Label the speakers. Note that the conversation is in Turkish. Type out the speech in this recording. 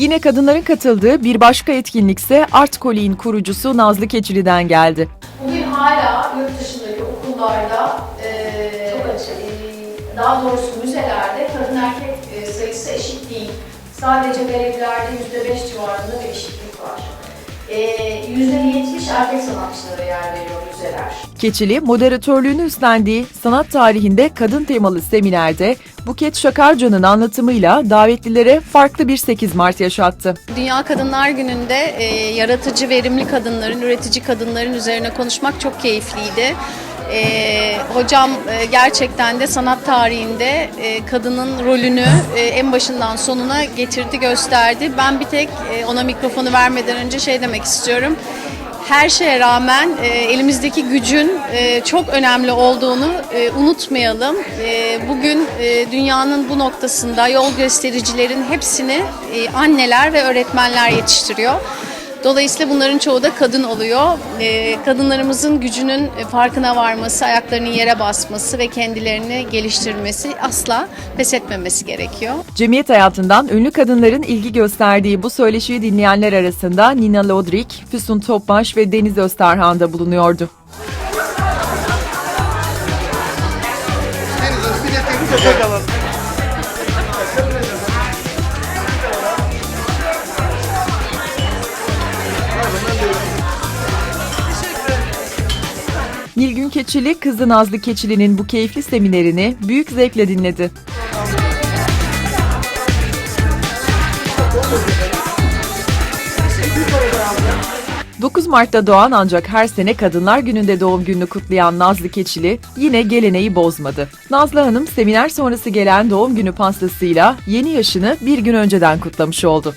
Speaker 1: Yine kadınların katıldığı bir başka etkinlikse Art Koli'nin kurucusu Nazlı Keçili'den geldi.
Speaker 2: Bugün hala yurt dışındaki okullarda açık. eee, daha doğrusu müzelerde kadın erkek eee, sayısı eşit değil. Sadece görevlerde %5 civarında bir eşitlik var. Eee, %70 erkek sanatçılara yer veriyor müzeler.
Speaker 1: Keçili, moderatörlüğünü üstlendiği sanat tarihinde kadın temalı seminerde Buket Şakarca'nın anlatımıyla davetlilere farklı bir 8 Mart yaşattı.
Speaker 3: Dünya Kadınlar Günü'nde e, yaratıcı, verimli kadınların, üretici kadınların üzerine konuşmak çok keyifliydi. E, hocam e, gerçekten de sanat tarihinde e, kadının rolünü e, en başından sonuna getirdi, gösterdi. Ben bir tek e, ona mikrofonu vermeden önce şey demek istiyorum. Her şeye rağmen e, elimizdeki gücün e, çok önemli olduğunu e, unutmayalım. E, bugün e, dünyanın bu noktasında yol göstericilerin hepsini e, anneler ve öğretmenler yetiştiriyor. Dolayısıyla bunların çoğu da kadın oluyor. E, kadınlarımızın gücünün farkına varması, ayaklarının yere basması ve kendilerini geliştirmesi asla pes etmemesi gerekiyor.
Speaker 1: Cemiyet hayatından ünlü kadınların ilgi gösterdiği bu söyleşiyi dinleyenler arasında Nina Lodrik, Füsun Topbaş ve Deniz Öztarhan da bulunuyordu. Nilgün Keçili, kızı Nazlı Keçili'nin bu keyifli seminerini büyük zevkle dinledi. ...9 Mart'ta doğan ancak her sene Kadınlar Günü'nde doğum gününü kutlayan Nazlı Keçili yine geleneği bozmadı. Nazlı Hanım seminer sonrası gelen doğum günü pastasıyla yeni yaşını bir gün önceden kutlamış oldu.